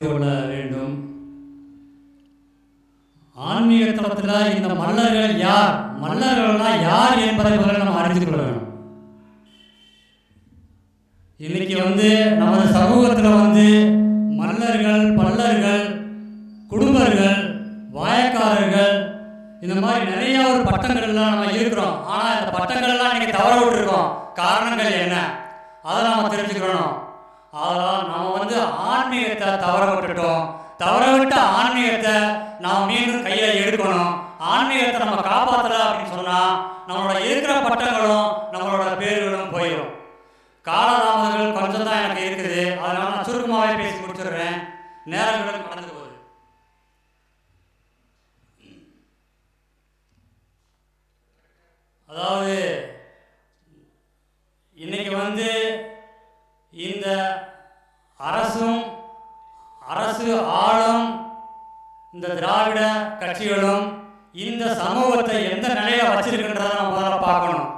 கொள்ள வேண்டும் ஆன்மீக தளத்தில் இந்த மல்லர்கள் யார்? மல்லர்கள்னா யார் என்பதை முதல்ல நம்ம அறிந்து கொள்ள வேணும் இன்னைக்கு வந்து நமது சமூகத்தில் வந்து மல்லர்கள் பல்லர்கள் குடும்பர்கள் வாயக்காரர்கள் இந்த மாதிரி நிறைய ஒரு பட்டங்கள்லாம் நம்ம இருக்கிறோம். ஆனால் இந்த பட்டங்கள்லாம் இன்னைக்கு தவற விட்டுருக்கோம். காரணங்கள் என்ன? அதை நம்ம தெரிஞ்சுக்கணும். ஆனால் நம்ம வந்து ஆன்மீகத்தை தவற விட்டுட்டோம் தவற விட்ட ஆன்மீகத்தை நாம் மீண்டும் கையில் எடுக்கணும். ஆன்மீகத்தை நம்ம காப்பாற்றல அப்படின்னு சொன்னால் நம்மளோட இருக்கிற பட்டங்களும் நம்மளோட பேர்களும் போயிடும் காலதாமதங்கள் கொஞ்சம் தான் எனக்கு இருக்குது. அதனால நான் சுருக்கமாகவே பேசி முடிச்சிடுறேன். நேரங்களும் கடந்து போகுது. அதாவது இந்த திராவிட கட்சிகளும் இந்த சமூகத்தை எந்த நிலையில வச்சிருக்கின்றத நம்ம முதல்ல பார்க்கணும்.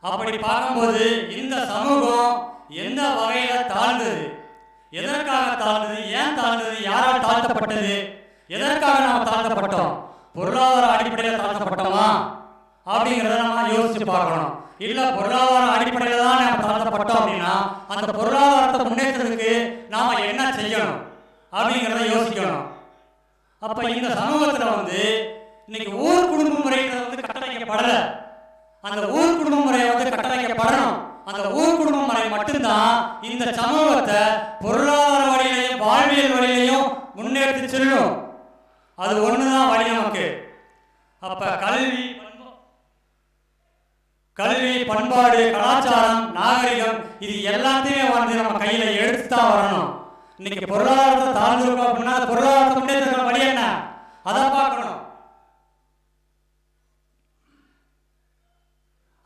அப்படி பார்க்கும்போது இந்த சமூகம் எந்த வகையில தாழ்ந்தது? எதற்காக தாழ்ந்தது? ஏன் தாழ்ந்தது? யாரால் தாழ்த்தப்பட்டது? எதற்காக நாம் தாழ்த்தப்பட்டோம்? பொருளாதார அடிப்படையில் தாழ்த்தப்பட்டோமா? அப்படிங்கிறத நம்ம யோசிச்சு பார்க்கணும். இல்ல பொருளாதார அடிப்படையில் தான் நம்ம தாழ்த்தப்பட்டோம் அப்படின்னா அந்த பொருளாதாரத்தை முன்னேற்றத்துக்கு நாம என்ன செய்யணும்? அப்படிங்கிறத யோசிக்கணும். அப்ப இந்த சமூகத்துல வந்து இன்னைக்கு ஊர் குடும்ப முறைகள் வந்து கட்டமைக்கப்படல. அந்த ஊர் குடும்ப முறை வந்து கட்டமைக்கப்படணும். அந்த ஊர் குடும்ப முறை மட்டும்தான் இந்த சமூகத்தை பொருளாதார வழியிலையும் வாழ்வியல் வழியிலையும் முன்னேற்றி செல்லும். அது ஒண்ணுதான் வழி நமக்கு. அப்ப கல்வி கல்வி பண்பாடு கலாச்சாரம் நாகரிகம் இது எல்லாத்தையுமே வந்து நம்ம கையில எடுத்து தான் வரணும். இன்னைக்கு பொருளாதாரத்தை தாழ்ந்துருக்கோம் அப்படின்னா பொருளாதாரத்தை முன்னேற்ற வழி என்ன? அதை பார்க்கணும்.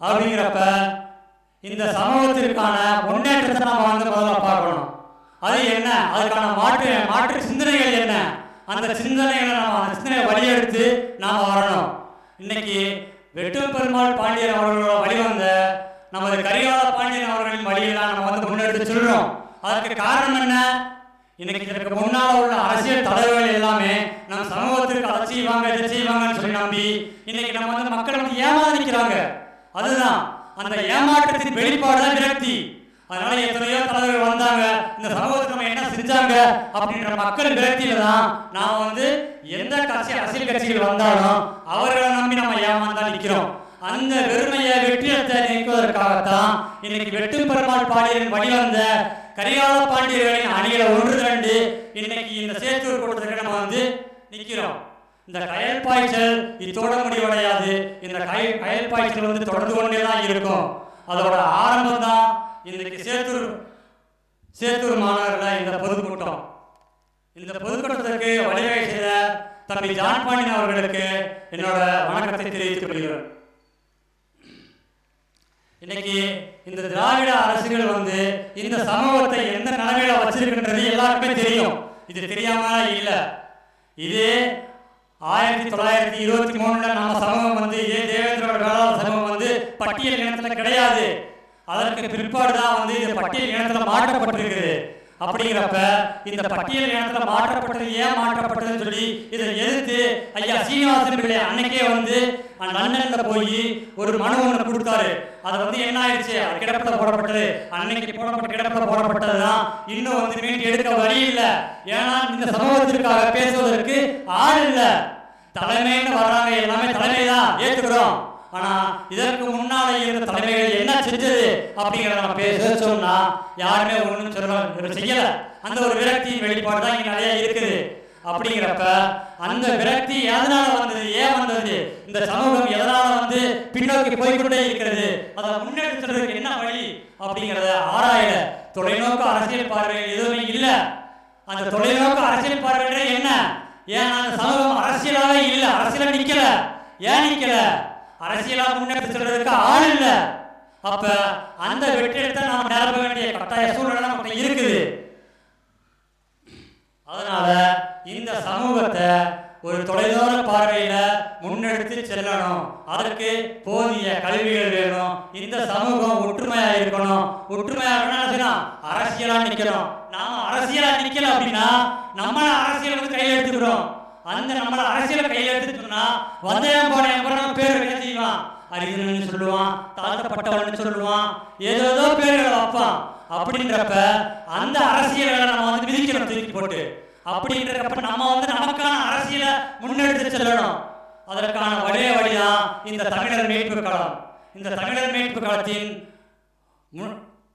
அப்படிங்கிறப்ப இந்த சமூகத்திற்கான முன்னேற்றத்தை நம்ம வந்து முதல்ல பார்க்கணும். அது என்ன? அதுக்கான மாற்று மாற்று சிந்தனைகள் என்ன? அந்த சிந்தனைகளை நம்ம அந்த சிந்தனையை வழியெடுத்து நாம் வரணும். இன்னைக்கு வெட்டும் பெருமாள் பாண்டியன் அவர்களோட வழிவந்த நமது கரிகால பாண்டியன் அவர்களின் வழியெல்லாம் நம்ம வந்து முன்னெடுத்து சொல்றோம். அதற்கு காரணம் என்ன? இன்னைக்கு இதற்கு முன்னால உள்ள அரசியல் தலைவர்கள் எல்லாமே நம்ம சமூகத்திற்கு அதை செய்வாங்க இதை செய்வாங்கன்னு சொல்லி நம்பி இன்னைக்கு நம்ம வந்து மக்கள் வந்து ஏமாதிக்கிறாங்க அதுதான் அந்த ஏமாற்றத்தின் வெளிப்பாடு தான் விரக்தி. அதனால எத்தனையோ தலைவர்கள் வந்தாங்க இந்த சமூகத்துக்கு நம்ம என்ன செஞ்சாங்க அப்படின்ற மக்கள் விரக்தியில தான் நாம் வந்து எந்த கட்சி அரசியல் கட்சிகள் வந்தாலும் அவர்களை நம்பி நம்ம ஏமாந்தா நிற்கிறோம் அந்த வெறுமையை வெற்றியத்தை நீக்குவதற்காகத்தான் இன்னைக்கு வெட்டு பெருமாள் பாண்டியன் வழிவந்த கரிகால பாண்டியர்களின் அணியில ஒன்று திரண்டு இன்னைக்கு இந்த சேத்தூர் கூட்டத்துக்கு நம்ம வந்து நிற்கிறோம் இந்த கயல் பாய்ச்சல் இத்தோட முடிவடையாது. இந்த கயல் கயல் பாய்ச்சல் வந்து தொடர்ந்து கொண்டே தான் இருக்கும். அதோட ஆரம்பம் தான் இன்னைக்கு சேத்தூர் சேத்தூர் மாநகரில் இந்த பொதுக்கூட்டம். இந்த பொதுக்கூட்டத்திற்கு வழிவகை செய்த தம்பி ஜான் பாண்டியன் அவர்களுக்கு என்னோட வணக்கத்தை தெரிவித்துக் கொள்கிறேன். இன்னைக்கு இந்த திராவிட அரசுகள் வந்து இந்த சமூகத்தை எந்த நிலைமையில வச்சிருக்கின்றது எல்லாருக்குமே தெரியும். இது தெரியாம இல்லை. இது ஆயிரத்தி தொள்ளாயிரத்தி இருபத்தி மூணுல நம்ம சமூகம் வந்து இதே தேவேந்திரோட வேளாண் சமூகம் வந்து பட்டியல் இனத்துல கிடையாது. அதற்கு பிற்பாடு தான் வந்து இந்த பட்டியல் இனத்துல மாற்றப்பட்டிருக்குது. அப்படிங்கிறப்ப இந்த பட்டியல் நேரத்தில் மாற்றப்பட்டது ஏன் மாற்றப்பட்டதுன்னு சொல்லி இதை எதிர்த்து ஐயா சீனிவாசன் பிள்ளை அன்னைக்கே வந்து அந்த லண்டன்ல போய் ஒரு மனு ஒன்று கொடுத்தாரு. அது வந்து என்ன ஆயிடுச்சு? கிடப்பில் போடப்பட்டது. அன்னைக்கு போடப்பட்ட கிடப்பில் போடப்பட்டதுதான் இன்னும் வந்து மீண்டு எடுக்க வழி இல்லை. ஏன்னா இந்த சமூகத்திற்காக பேசுவதற்கு ஆள் இல்லை. தலைமைன்னு வர்றாங்க. எல்லாமே தலைமை தான் ஏற்றுக்கிறோம் ஆனா இதற்கு முன்னாலே இருந்த தலைமைகள் செஞ்சது அப்படிங்கிறத நம்ம பேச சொன்னா யாருமே ஒண்ணும் சொல்ல செய்யல. அந்த ஒரு விரக்தியின் வெளிப்பாடு தான் இங்க நிறைய இருக்குது. அப்படிங்கிறப்ப அந்த விரக்தி எதனால வந்தது ஏன் வந்தது? இந்த சமூகம் எதனால வந்து பின்னோக்கி போய்கொண்டே இருக்கிறது? அதை முன்னெடுத்துறதுக்கு என்ன வழி? அப்படிங்கிறத ஆராயல. தொலைநோக்கு அரசியல் பார்வைகள் எதுவுமே இல்லை. அந்த தொலைநோக்கு அரசியல் பார்வைகள் என்ன? ஏன்னா அந்த சமூகம் அரசியலாவே இல்லை? அரசியல நிக்கல. ஏன் நிக்கல? அரசியலா முன்னெடுத்து செல்றதுக்கு ஆள் இல்லை. அப்ப அந்த வெற்றிடத்தை நாம் நிரப்ப வேண்டிய கட்டாய சூழ்நிலை நமக்கு இருக்குது. அதனால இந்த சமூகத்தை ஒரு தொலைதூர பார்வையில முன்னெடுத்து செல்லணும். அதற்கு போதிய கல்விகள் வேணும். இந்த சமூகம் ஒற்றுமையா இருக்கணும். ஒற்றுமையா இருக்கணும்னா அரசியலா நிக்கணும். நாம அரசியலா நிக்கல அப்படின்னா நம்மள அரசியல் வந்து கையில எடுத்துக்கிறோம் அந்த நம்மள அரசியலை கையில எடுத்துட்டோம்னா வந்தேன் போனேன் கூட நம்ம பேர் என்ன செய்வான் அரிதனன்னு சொல்லுவான் தாழ்த்தப்பட்டவன் சொல்லுவான் ஏதோ ஏதோ பேர்களை வைப்பான். அப்படின்றப்ப அந்த அரசியலை நம்ம வந்து விதிக்கணும் தூக்கி போட்டு. அப்படின்றப்ப நம்ம வந்து நமக்கான அரசியலை முன்னெடுத்து செல்லணும். அதற்கான ஒரே வழிதான் இந்த தமிழர் மீட்பு களம். இந்த தமிழர் மீட்பு களத்தின்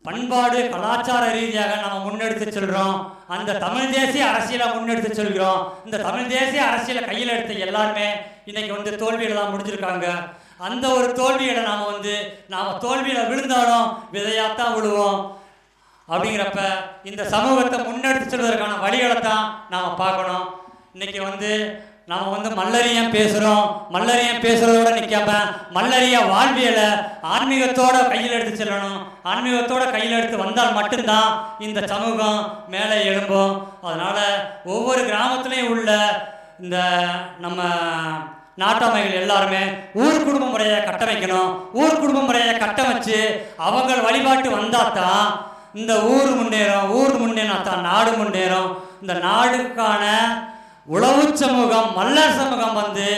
பண்பாடு கலாச்சார ரீதியாக நாம் முன்னெடுத்து செல்கிறோம் அந்த தமிழ் தேசிய அரசியலை முன்னெடுத்து செல்கிறோம். இந்த தமிழ் தேசிய அரசியலை கையில் எடுத்த எல்லாருமே இன்னைக்கு வந்து தோல்வியில் தான் முடிஞ்சிருக்காங்க. அந்த ஒரு தோல்வியில நாம வந்து நாம தோல்வியில விழுந்தாலும் விதையாத்தான் விழுவோம். அப்படிங்கிறப்ப இந்த சமூகத்தை முன்னெடுத்து செல்வதற்கான வழிகளை தான் நாம பார்க்கணும். இன்னைக்கு வந்து நாம வந்து மல்லரியம் பேசுறோம். மல்லரியம் பேசுறதோட நிற்காம மல்லரிய வாழ்வியலை ஆன்மீகத்தோட கையில் எடுத்து செல்லணும். ஆன்மீகத்தோட கையில் எடுத்து வந்தால் மட்டும்தான் இந்த சமூகம் மேலே எழும்பும். அதனால ஒவ்வொரு கிராமத்துலேயும் உள்ள இந்த நம்ம நாட்டாமைகள் எல்லாருமே ஊர் குடும்ப முறையை கட்டமைக்கணும். ஊர் குடும்ப முறையை கட்டமைச்சு அவங்க வழிபாட்டு வந்தால் தான் இந்த ஊர் முன்னேறும் ஊர் முன்னேறினா தான் நாடு முன்னேறும். இந்த நாடுக்கான உழவு சமூகம் மல்லர் சமூகம் வந்து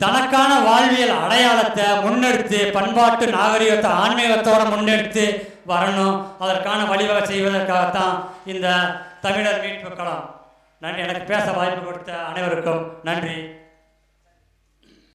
தனக்கான வாழ்வியல் அடையாளத்தை முன்னெடுத்து பண்பாட்டு நாகரிகத்தை ஆன்மீகத்தோட முன்னெடுத்து வரணும். அதற்கான வழிவகை செய்வதற்காகத்தான் இந்த தமிழர் மீட்பு களம். நன்றி. எனக்கு பேச வாய்ப்பு கொடுத்த அனைவருக்கும் நன்றி.